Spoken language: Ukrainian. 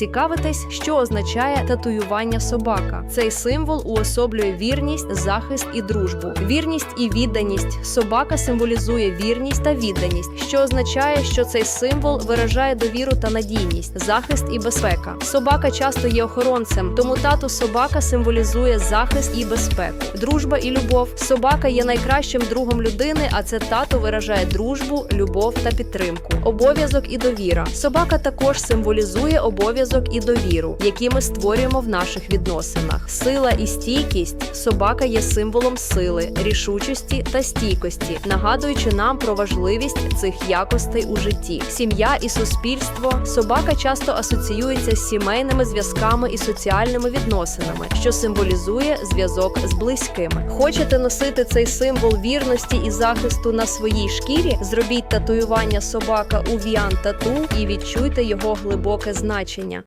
Цікавитесь, що означає татуювання собака. Цей символ уособлює вірність, захист і дружбу. Вірність і відданість. Собака символізує вірність та відданість, що означає, що цей символ виражає довіру та надійність, захист і безпека. Собака часто є охоронцем, тому тату собака символізує захист і безпеку. Дружба і любов. Собака є найкращим другом людини, а це тато виражає дружбу, любов та підтримку. Обов'язок і довіра. Собака також символізує обов'язок і довіру, які ми створюємо в наших відносинах. Сила і стійкість. Собака є символом сили, рішучості та стійкості, нагадуючи нам про важливість цих якостей у житті. Сім'я і суспільство. Собака часто асоціюється з сімейними зв'язками і соціальними відносинами, що символізує зв'язок з близькими. Хочете носити цей символ вірності і захисту на своїй шкірі? Зробіть татуювання собака у Віан Тату і відчуйте його глибоке значення.